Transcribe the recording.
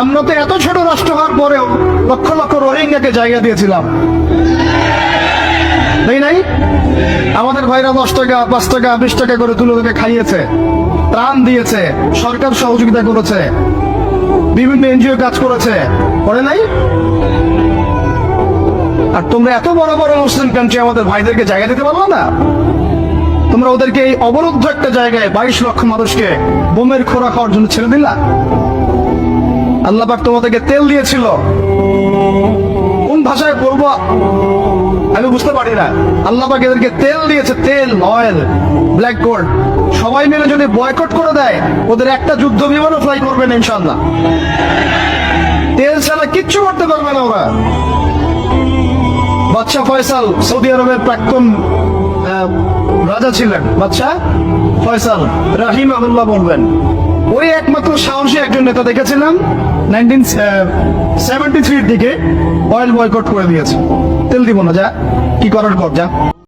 আমরা তো এত ছোট রাষ্ট্র হওয়ার পরেও লক্ষ লক্ষ রোহিঙ্গাকে জায়গা দিয়েছিলাম। তাই নাই? আমাদের ভাইরা দশ টাকা, পাঁচ টাকা, বিশ টাকা করে তুলে তোকে খাইয়েছে, ত্রাণ দিয়েছে, সরকার সহযোগিতা করেছে, বিভিন্ন এনজিও কাজ করেছে করে নাই? আর তোমরা এত বড় বড় মুসলিম কান্ট্রি আমাদের ভাইদেরকে জায়গা দিতে পারল না? তোমরা ওদেরকে এই অবরুদ্ধ একটা জায়গায় বাইশ লক্ষ মানুষকে বোমের খোরা খাওয়ার জন্য ছেড়ে দিলা? আল্লাহ পাক তোমাদেরকে তেল দিয়েছিল। কোন ভাষায় বলব? আমি বুঝতে পারি না। আল্লাহ পাক এদেরকে তেল দিয়েছে, তেল অয়েল ব্ল্যাক গোল্ড সবাই মিলে যদি বয়কট করে দেয়, ওদের একটা যুদ্ধ বিমানও ফ্লাই করবে না ইনশাল্লাহ তেল ছাড়া কিচ্ছু করতে পারবে না ওরা। বাদশাহ ফয়সাল সৌদি আরবের প্রাক্তন রাজা ছিলেন। বাদশাহ ফয়সাল রাহিম আবুল্লাহ বলবেন। ওই একমাত্র সাহসী একজন নেতা দেখেছিলাম নাইনটিন সেভেন্টি থ্রির দিকে অয়েল বয়কট করে দিয়েছে। তেল দিব না, যা, কি করার কর, যা।